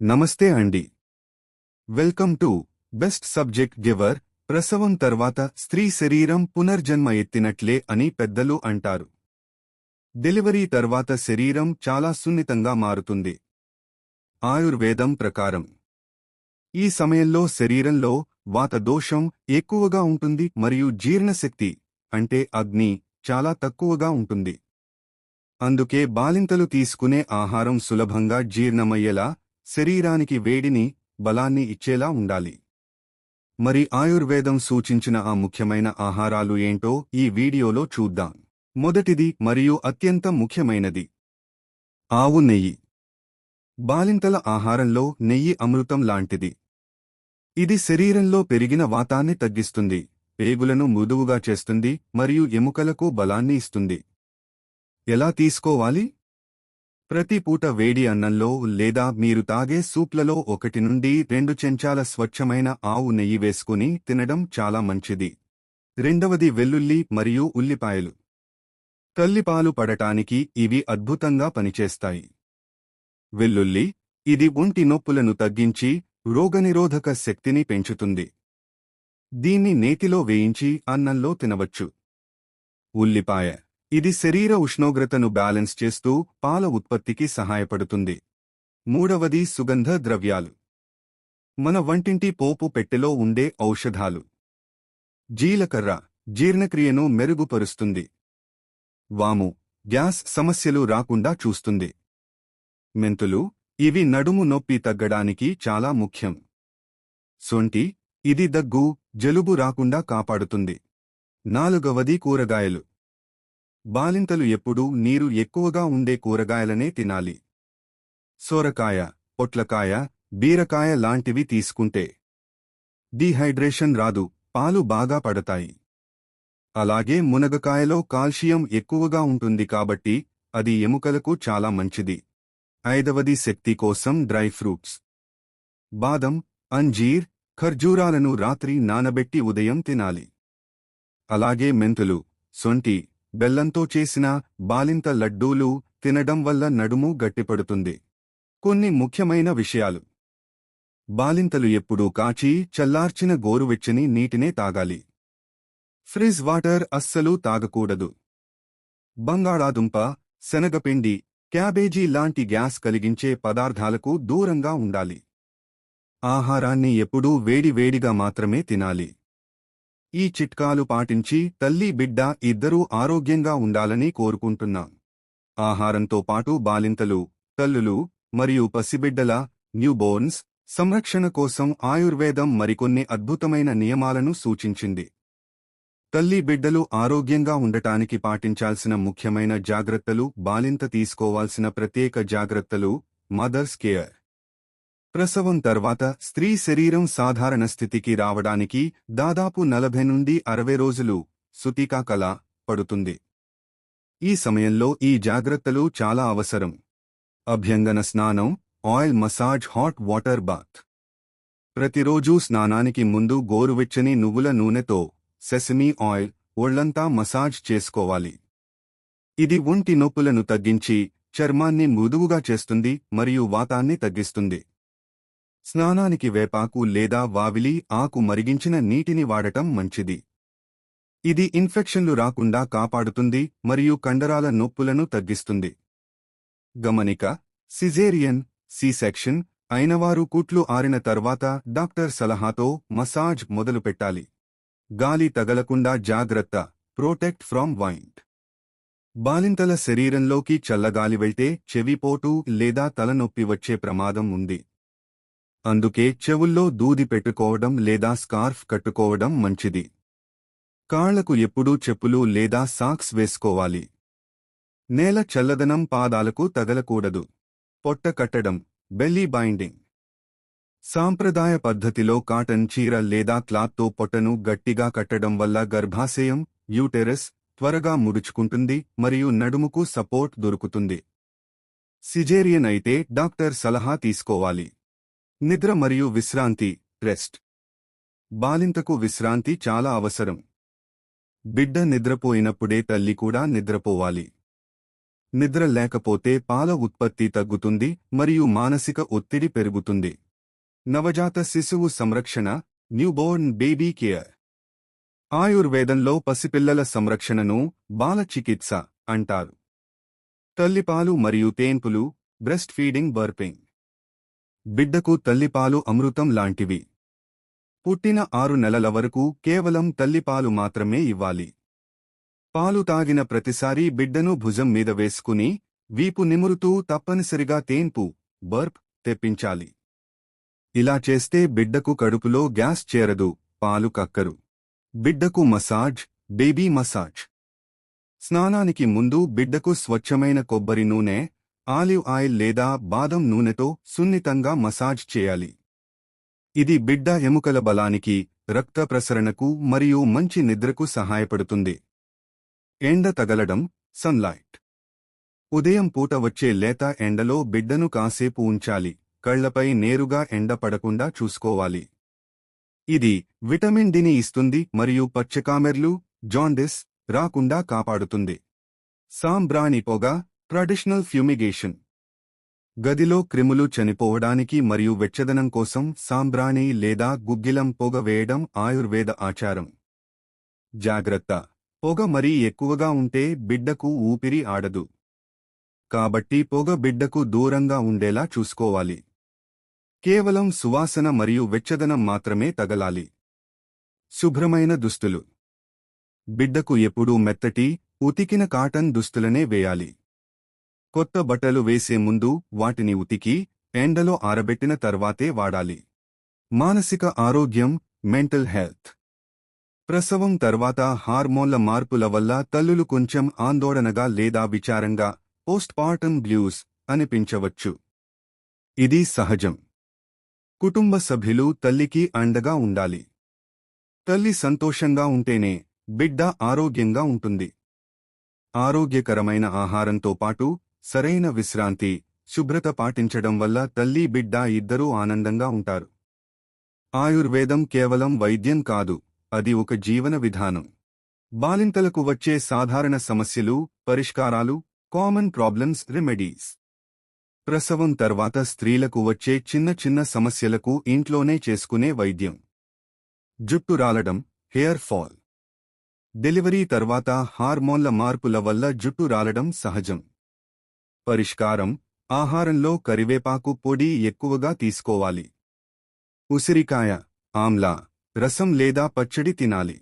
నమస్తే అండి. Welcome to best subject giver ప్రసవం తర్వాత స్త్రీ శరీరం పునర్జన్మ ఎత్తినట్లే అని పెద్దలు అంటారు. డెలివరీ తర్వాత శరీరం చాలా సున్నితంగా మారుతుంది. ఆయుర్వేదం ప్రకారం. ఈ సమయంలో శరీరంలో వాత దోషం ఎక్కువగా ఉంటుంది మరియు జీర్ణశక్తి అంటే అగ్ని చాలా తక్కువగా ఉంటుంది. అందుకే బాలింతలు తీసుకునే ఆహారం సులభంగా జీర్ణమయ్యేలా శరీరానికి వేడిని బలాన్ని ఇచ్చేలా ఉండాలి. మరి ఆయుర్వేదం సూచించిన ఆ ముఖ్యమైన ఆహారాలు ఏంటో ఈ వీడియోలో చూద్దాం. మొదటిది మరియు అత్యంత ముఖ్యమైనది. ఆవు నెయ్యి. బాలింతల ఆహారంలో నెయ్యి అమృతం లాంటిది. ఇది శరీరంలో పెరిగిన వాతాన్ని తగ్గిస్తుంది పేగులను మృదువుగా చేస్తుంది మరియు ఎముకలకు బలాన్ని ఇస్తుంది. ఎలా తీసుకోవాలి? ప్రతి పూట వేడి అన్నంలో లేదా మీరు తాగే సూప్లలో ఒకటి నుండి రెండు చెంచాల స్వచ్ఛమైన ఆవు నెయ్యి వేసుకుని తినడం చాలా మంచిది. రెండవది వెల్లుల్లి మరియు ఉల్లిపాయలు. తల్లిపాలు పడటానికి ఇవి అద్భుతంగా పనిచేస్తాయి. వెల్లుల్లి ఇది ఒంటి నొప్పులను తగ్గించి రోగనిరోధక శక్తిని పెంచుతుంది. దీన్ని నేతిలో వేయించి అన్నంలో తినవచ్చు. ఉల్లిపాయ ఇది శరీర ఉష్ణోగ్రతను బ్యాలెన్స్ చేస్తూ పాల ఉత్పత్తికి సహాయపడుతుంది. మూడవది సుగంధ ద్రవ్యాలు. మన వంటింటి పోపు పెట్టెలో ఉండే ఔషధాలు. జీలకర్ర జీర్ణక్రియను మెరుగుపరుస్తుంది. వాము గ్యాస్ సమస్యలు రాకుండా చూస్తుంది. మెంతులు ఇవి నడుము నొప్పి తగ్గడానికి చాలా ముఖ్యం. సొంటి ఇది దగ్గు జలుబు రాకుండా కాపాడుతుంది. నాలుగవది కూరగాయలు. బాలింతలు ఎప్పుడూ నీరు ఎక్కువగా ఉండే కూరగాయలనే తినాలి. సోరకాయ పొట్లకాయ బీరకాయ లాంటివి తీసుకుంటే డీహైడ్రేషన్ రాదు పాలు బాగా పడతాయి. అలాగే మునగకాయలో కాల్షియం ఎక్కువగా ఉంటుంది కాబట్టి అది ఎముకలకు చాలా మంచిది. ఐదవది శక్తి కోసం డ్రై ఫ్రూట్స్. బాదం అంజీర్ ఖర్జూరాలను రాత్రి నానబెట్టి ఉదయం తినాలి. అలాగే మెంతులు సొంటి బెల్లంతో చేసిన బాలింత లడ్డూలు తినడం వల్ల నడుము గట్టిపడుతుంది. కొన్ని ముఖ్యమైన విషయాలు. బాలింతలు ఎప్పుడూ కాచి చల్లార్చిన గోరువెచ్చని నీటినే తాగాలి. ఫ్రిజ్ వాటర్ అస్సలు తాగకూడదు. బంగాళాదుంప శనగపిండి క్యాబేజీ లాంటి గ్యాస్ కలిగించే పదార్థాలకు దూరంగా ఉండాలి. ఆహారాన్ని ఎప్పుడూ వేడివేడిగా మాత్రమే తినాలి. ఈ చిట్కాలు పాటించి తల్లి బిడ్డ ఇద్దరూ ఆరోగ్యంగా ఉండాలని కోరుకుంటున్నాం. ఆహారంతో పాటు బాలింతలు తల్లులు మరియు పసిబిడ్డల న్యూబోర్న్స్ సంరక్షణ కోసం ఆయుర్వేదం మరికొన్ని అద్భుతమైన నియమాలను సూచించింది. తల్లి బిడ్డలు ఆరోగ్యంగా ఉండటానికి పాటించాల్సిన ముఖ్యమైన జాగ్రత్తలు బాలింత తీసుకోవాల్సిన ప్రత్యేక జాగ్రత్తలు మదర్స్ కేర్. ప్రసవం తర్వాత స్త్రీ శరీరం సాధారణ స్థితికి రావడానికి దాదాపు నలభై నుండి అరవై రోజులు సుతికా కల పడుతుంది. ఈ సమయంలో ఈ జాగ్రత్తలు చాలా అవసరం. అభ్యంగన స్నానం oil massage hot water bath. ప్రతిరోజూ స్నానానికి ముందు గోరువెచ్చని నువ్వుల నూనెతో సెసమీ ఆయిల్ ఒళ్ళంతా మసాజ్ చేసుకోవాలి. ఇది ఒంటి నొప్పులను తగ్గించి చర్మాన్ని మృదువుగా చేస్తుంది మరియు వాతాన్ని తగ్గిస్తుంది. స్నానానికి వేపాకు లేదా వావిలి ఆకు మరిగించిన నీటిని వాడటం మంచిది. ఇది ఇన్ఫెక్షన్లు రాకుండా కాపాడుతుంది మరియు కండరాల నొప్పులను తగ్గిస్తుంది. గమనిక సిజేరియన్ సి సెక్షన్ అయినవారు కుట్లు ఆరిన తర్వాత డాక్టర్ సలహాతో మసాజ్ మొదలుపెట్టాలి. గాలి తగలకుండా జాగ్రత్త ప్రొటెక్ట్ ఫ్రామ్ వైండ్. బాలింతల శరీరంలోకి చల్లగాలి వెళ్తే చెవిపోటు లేదా తలనొప్పి వచ్చే ప్రమాదం ఉంది. అందుకే చెవుల్లో దూది పెట్టుకోవడం లేదా స్కార్ఫ్ కట్టుకోవడం మంచిది. కాళ్ళకు ఎప్పుడూ చెప్పులు లేదా సాక్స్ వేసుకోవాలి. నేల చల్లదనం పాదాలకు తగలకూడదు. పొట్ట కట్టడం బెల్లీ బైండింగ్. సాంప్రదాయ పద్ధతిలో కాటన్ చీర లేదా క్లాత్తో పొట్టను గట్టిగా కట్టడం వల్ల గర్భాశయం యూటెరస్ త్వరగా ముడుచుకుంటుంది మరియు నడుముకు సపోర్ట్ దొరుకుతుంది. సిజేరియన్ అయితే డాక్టర్ సలహా తీసుకోవాలి. నిద్ర మరియు విశ్రాంతి రెస్ట్. బాలింతకు విశ్రాంతి చాలా అవసరం. బిడ్డ నిద్రపోయినప్పుడే తల్లి కూడా నిద్రపోవాలి. నిద్ర లేకపోతే పాల ఉత్పత్తి తగ్గుతుంది మరియు మానసిక ఒత్తిడి పెరుగుతుంది. నవజాత శిశువు సంరక్షణ న్యూబోర్న్ బేబీ కేర్ ఆయుర్వేదంలో పసిపిల్లల సంరక్షణను బాల చికిత్స అంటారు. తల్లిపాలు మరియు తేన్పులు బ్రెస్ట్ ఫీడింగ్ బర్పింగ్ బిడ్డకు తల్లిపాలు అమృతం లాంటివి. పుట్టిన ఆరు నెలల వరకు కేవలం తల్లిపాలు మాత్రమే ఇవ్వాలి. పాలు తాగిన ప్రతిసారీ బిడ్డను భుజం మీద వేసుకుని వీపు నిమురుతూ తప్పనిసరిగా తేన్పు బర్ప్ తెప్పించాలి. ఇలా చేస్తే బిడ్డకు కడుపులో గ్యాస్ చేరదు పాలు కక్కరు. బిడ్డకు మసాజ్ బేబీ మసాజ్. స్నానానికి ముందు బిడ్డకు స్వచ్ఛమైన కొబ్బరి నూనె ఆలివ్ ఆయిల్ లేదా బాదం నూనెతో సున్నితంగా మసాజ్ చేయాలి. ఇది బిడ్డ ఎముకల బలానికి రక్త ప్రసరణకు మరియు మంచి నిద్రకు సహాయపడుతుంది. ఎండ తగలడం సన్లైట్ ఉదయం పూట వచ్చే లేత ఎండలో బిడ్డను కాసేపు ఉంచాలి కళ్ళపై నేరుగా ఎండ పడకుండా చూసుకోవాలి. ఇది విటమిన్ డిని ఇస్తుంది మరియు పచ్చకామెర్లు జాండిస్ రాకుండా కాపాడుతుంది. సాంబ్రాణి పొగ ట్రెడిషనల్ ఫ్యూమిగేషన్ గదిలో క్రిములు చనిపోవడానికి మరియు వెచ్చదనం కోసం సాంబ్రాణి లేదా గుగ్గిలం పొగ వేయడం ఆయుర్వేద ఆచారం. జాగ్రత్త. పొగ మరీ ఎక్కువగా ఉంటే బిడ్డకు ఊపిరి ఆడదు. కాబట్టి పొగ బిడ్డకు దూరంగా ఉండేలా చూసుకోవాలి. కేవలం సువాసన మరియు వెచ్చదనం మాత్రమే తగలాలి. శుభ్రమైన దుస్తులు. బిడ్డకు ఎప్పుడూ మెత్తటి ఉతికిన కాటన్ దుస్తులనే వేయాలి. కొత్త బట్టలు వేసే ముందు వాటిని ఉతికి ఎండలో ఆరబెట్టిన తర్వాతే వాడాలి. మానసిక ఆరోగ్యం మెంటల్ హెల్త్. ప్రసవం తర్వాత హార్మోన్ల మార్పుల వల్ల తల్లులు కొంచెం ఆందోళనగా లేదా విచారంగా పోస్ట్పార్టమ్ బ్లూస్ అనిపించవచ్చు. ఇది సహజం. కుటుంబ సభ్యులు తల్లికి అండగా ఉండాలి. తల్లి సంతోషంగా ఉంటేనే బిడ్డ ఆరోగ్యంగా ఉంటుంది. ఆరోగ్యకరమైన ఆహారంతో పాటు సరైన విశ్రాంతి శుభ్రత పాటించడం వల్ల తల్లి బిడ్డ ఇద్దరూ ఆనందంగా ఉంటారు. ఆయుర్వేదం కేవలం వైద్యం కాదు అది ఒక జీవన విధానం. బాలింతలకు వచ్చే సాధారణ సమస్యలు పరిష్కారాలు కామన్ ప్రాబ్లమ్స్ రెమెడీస్. ప్రసవం తర్వాత స్త్రీలకు వచ్చే చిన్న చిన్న సమస్యలకు ఇంట్లోనే చేసుకునే వైద్యం. జుట్టు రాలడం హెయిర్ ఫాల్. డెలివరీ తర్వాత హార్మోన్ల మార్పుల వల్ల జుట్టు రాలడం సహజం. పరిష్కారం ఆహారంలో కరివేపాకు పొడి ఎక్కువగా తీసుకోవాలి. ఉసిరికాయ ఆమ్లా రసం లేదా పచ్చడి తినాలి.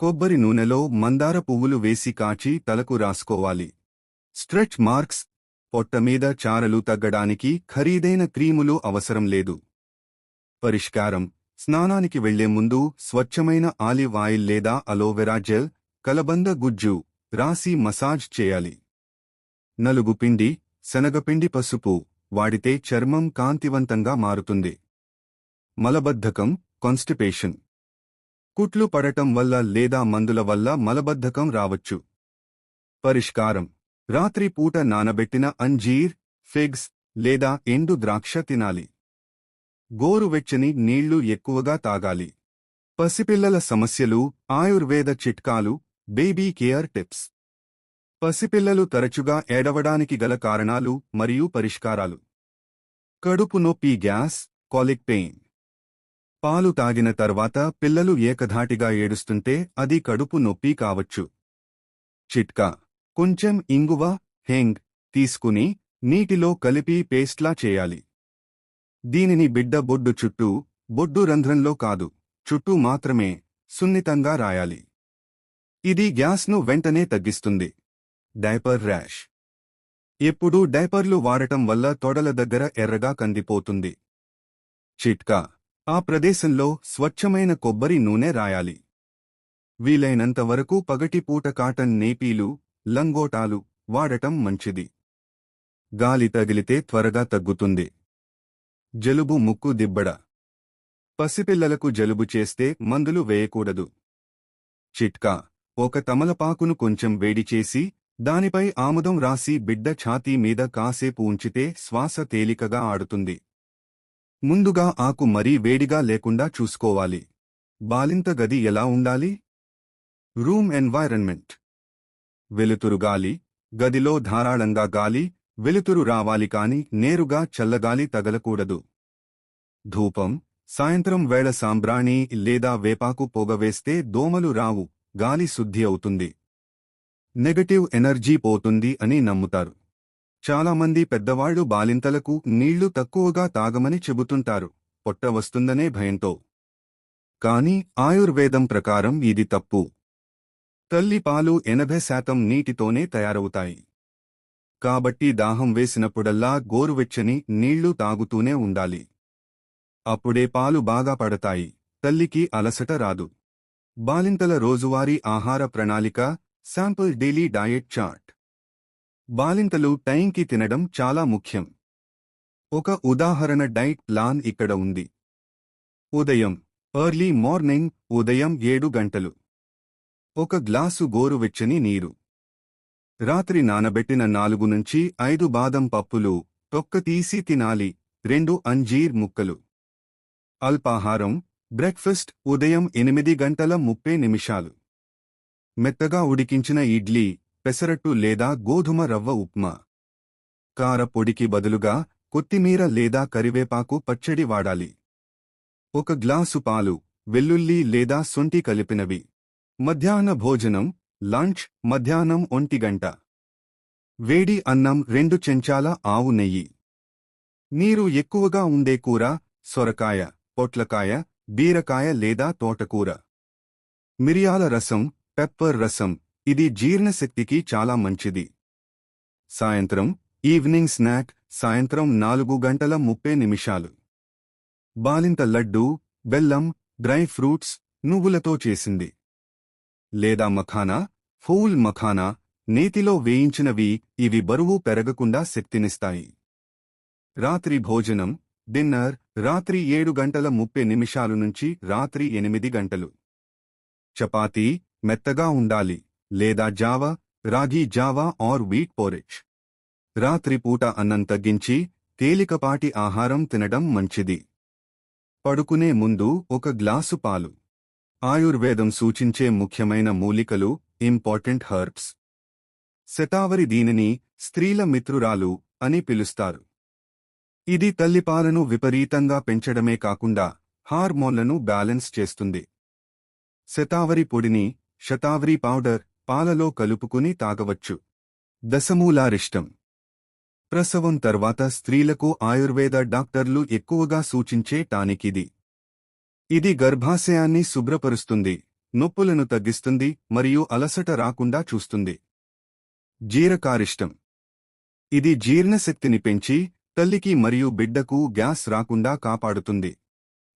కొబ్బరి నూనెలో మందార పువ్వులు వేసి కాచి తలకు రాసుకోవాలి. స్ట్రెచ్ మార్క్స్ పొట్టమీద చారలు తగ్గడానికి ఖరీదైన క్రీములు అవసరం లేదు. పరిష్కారం స్నానానికి వెళ్ళే ముందు స్వచ్ఛమైన ఆలివ్ ఆయిల్ లేదా అలోవెరా జెల్ కలబంద గుజ్జు రాసి మసాజ్ చేయాలి. నలుగు పిండి శనగపిండి పసుపు వాడితే చర్మం కాంతివంతంగా మారుతుంది. మలబద్ధకం కాన్స్టిపేషన్ కుట్లు పడటం వల్ల లేదా మందుల వల్ల మలబద్ధకం రావచ్చు. పరిష్కారం. రాత్రి పూట నానబెట్టిన అంజీర్ ఫిగ్స్ లేదా ఎండు ద్రాక్ష తినాలి. గోరువెచ్చని నీళ్ళు ఎక్కువగా తాగాలి. పసిపిల్లల సమస్యలు ఆయుర్వేద చిట్కాలు బేబీ కేర్ టిప్స్. పసిపిల్లలు తరచుగా ఏడవడానికి గల కారణాలు మరియు పరిష్కారాలు. కడుపు నొప్పి గ్యాస్ కాలిక్ పెయిన్ పాలు తాగిన తర్వాత పిల్లలు ఏకధాటిగా ఏడుస్తుంటే అది కడుపు నొప్పి కావచ్చు. చిట్కా. కొంచెం ఇంగువ హెంగ్ తీసుకుని నీటిలో కలిపి పేస్ట్లా చేయాలి. దీనిని బిడ్డ బొడ్డు చుట్టూ బొడ్డు రంధ్రంలో కాదు చుట్టూ మాత్రమే సున్నితంగా రాయాలి. ఇది గ్యాస్ను వెంటనే తగ్గిస్తుంది. Diaper rash. ఎప్పుడూ డైపర్లు వాడటం వల్ల తొడల దగ్గర ఎర్రగా కందిపోతుంది. చిట్కా. ఆ ప్రదేశంలో స్వచ్ఛమైన కొబ్బరి నూనె రాయాలి. వీలైనంత వరకు పగటిపూట కాటన్ నేపీలు లంగోటాలు వాడటం మంచిది. గాలి తగిలితే త్వరగా తగ్గుతుంది. జలుబు ముక్కు దిబ్బడ. పసిపిల్లలకు జలుబు చేస్తే మందులు వేయకూడదు. చిట్కా. ఒక తమలపాకును కొంచెం వేడి చేసి దానిపై ఆముదం రాసి బిడ్డ ఛాతీ మీద కాసేపు ఉంచితే శ్వాస తేలికగా ఆడుతుంది. ముందుగా ఆకు మరీ వేడిగా లేకుండా చూసుకోవాలి. బాలింత గది ఎలా ఉండాలి? Room environment. వెలుతురు గాలి గదిలో ధారాళంగా గాలి వెలుతురు రావాలి కాని నేరుగా చల్లగాలి తగలకూడదు. ధూపం సాయంత్రం వేళ సాంబ్రాణి లేదా వేపాకు పొగవేస్తే దోమలు రావు గాలి శుద్ధి అవుతుంది. నెగటివ్ ఎనర్జీ పోతుంది అని నమ్ముతారు. చాలామంది పెద్దవాళ్ళు బాలింతలకు నీళ్ళు తక్కువగా తాగమని చెబుతుంటారు. పొట్ట వస్తుందనే భయంతో. కాని ఆయుర్వేదం ప్రకారం ఇది తప్పు. తల్లి పాలు ఎనభై శాతం నీటితోనే తయారవుతాయి. కాబట్టి దాహం వేసినప్పుడల్లా గోరువెచ్చని నీళ్ళు తాగుతూనే ఉండాలి. అప్పుడే పాలు బాగా పడతాయి. తల్లికి అలసట రాదు. బాలింతల రోజువారీ ఆహార ప్రణాళిక శాంపుల్ డైలీ డయట్ చార్ట్ బాలింతలు టైంకి తినడం చాలా ముఖ్యం. ఒక ఉదాహరణ డైట్ ప్లాన్ ఇక్కడ ఉంది. ఉదయం ఎర్లీ మార్నింగ్ ఉదయం ఏడు గంటలు. ఒక గ్లాసు గోరువెచ్చని నీరు. రాత్రి నానబెట్టిన నాలుగు నుంచి ఐదు బాదం పప్పులు తొక్క తీసి తినాలి రెండు అంజీర్ ముక్కలు. అల్పాహారం బ్రేక్ఫాస్ట్ ఉదయం ఎనిమిది గంటల ముప్పై నిమిషాలు. మెత్తగా ఉడికించిన ఇడ్లీ పెసరట్టు లేదా గోధుమ రవ్వ ఉప్మా. కార పొడికి బదులుగా కొత్తిమీర లేదా కరివేపాకు పచ్చడి వాడాలి. ఒక గ్లాసు పాలు వెల్లుల్లి లేదా సొంటి కలిపినవి. మధ్యాహ్న భోజనం లంచ్ మధ్యాహ్నం ఒంటి గంట. వేడి అన్నం రెండు చెంచాల ఆవు నెయ్యి. నీరు ఎక్కువగా ఉండే కూర సొరకాయ పొట్లకాయ బీరకాయ లేదా తోటకూర. మిరియాల రసం పెప్పర్ రసం. ఇది జీర్ణశక్తికి చాలా మంచిది. సాయంత్రం ఈవినింగ్ స్నాక్ సాయంత్రం నాలుగు గంటల ముప్పై నిమిషాలు. బాలింత లడ్డు బెల్లం డ్రై ఫ్రూట్స్ నువ్వులతో చేసింది. లేదా మఖానా ఫూల్ మఖానా నేతిలో వేయించినవి ఇవి బరువు పెరగకుండా శక్తినిస్తాయి. రాత్రి భోజనం డిన్నర్ రాత్రి ఏడు గంటల ముప్పై నిమిషాలు నుంచి రాత్రి ఎనిమిది గంటలు. చపాతీ మెత్తగా ఉండాలి. లేదా జావా రాగి జావా ఆర్ వీట్ పోరిచ్ రాత్రిపూట అన్నం తగ్గించి తేలికపాటి ఆహారం తినడం మంచిది. పడుకునే ముందు ఒక గ్లాసు పాలు. ఆయుర్వేదం సూచించే ముఖ్యమైన మూలికలు ఇంపార్టెంట్ హర్బ్స్. శతావరి దీనిని స్త్రీల మిత్రురాలు అని పిలుస్తారు. ఇది తల్లిపాలను విపరీతంగా పెంచడమే కాకుండా హార్మోన్లను బ్యాలెన్స్ చేస్తుంది. శతావరి పొడిని శతావరి పౌడర్ పాలలో కలుపుకుని తాగవచ్చు. దశమూలారిష్టం. ప్రసవం తర్వాత స్త్రీలకు ఆయుర్వేద డాక్టర్లు ఎక్కువగా సూచించే టానికిది ఇది. గర్భాశయాన్ని శుభ్రపరుస్తుంది నొప్పులను తగ్గిస్తుంది మరియు అలసట రాకుండా చూస్తుంది. జీరకారిష్టం ఇది జీర్ణశక్తిని పెంచి తల్లికి మరియు బిడ్డకు గ్యాస్ రాకుండా కాపాడుతుంది.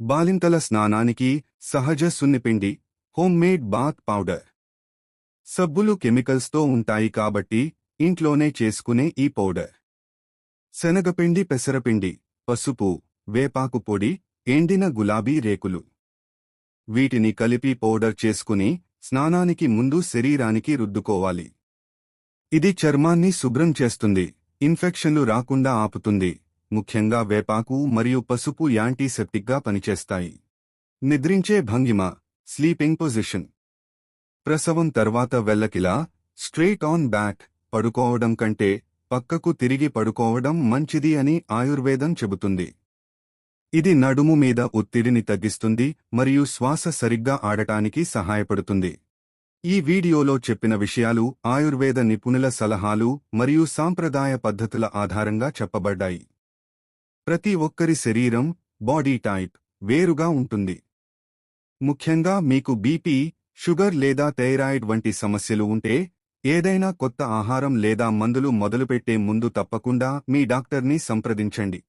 బాలింతల స్నానానికి సహజ సున్నిపిండి హోమ్మేడ్ బాత్ పౌడర్. సబ్బులు కెమికల్స్తో ఉంటాయి కాబట్టి ఇంట్లోనే చేసుకునే ఈ పౌడర్. శనగపిండి పెసరపిండి పసుపు వేపాకు పొడి ఎండిన గులాబీ రేకులు. వీటిని కలిపి పౌడర్ చేసుకుని స్నానానికి ముందు శరీరానికి రుద్దుకోవాలి. ఇది చర్మాన్ని శుభ్రం చేస్తుంది ఇన్ఫెక్షన్లు రాకుండా ఆపుతుంది ముఖ్యంగా వేపాకు మరియు పసుపు యాంటీసెప్టిక్గా పనిచేస్తాయి. నిద్రించే భంగిమ స్లీపింగ్ పొజిషన్. ప్రసవం తర్వాత వెల్లకిలా స్ట్రెయిట్ ఆన్ బ్యాక్ పడుకోవడం కంటే పక్కకు తిరిగి పడుకోవడం మంచిది అని ఆయుర్వేదం చెబుతుంది. ఇది నడుము మీద ఒత్తిడిని తగ్గిస్తుంది మరియు శ్వాస సరిగ్గా ఆడటానికి సహాయపడుతుంది. ఈ వీడియోలో చెప్పిన విషయాలు ఆయుర్వేద నిపుణుల సలహాలు మరియు సాంప్రదాయ పద్ధతుల ఆధారంగా చెప్పబడ్డాయి. ప్రతి ఒక్కరి శరీరం బాడీ టైప్ వేరుగా ఉంటుంది. ముఖ్యంగా మీకు బీపీ షుగర్ లేదా థైరాయిడ్ వంటి సమస్యలు ఉంటే ఏదైనా కొత్త ఆహారం లేదా మందులు మొదలుపెట్టే ముందు తప్పకుండా మీ డాక్టర్ని సంప్రదించండి.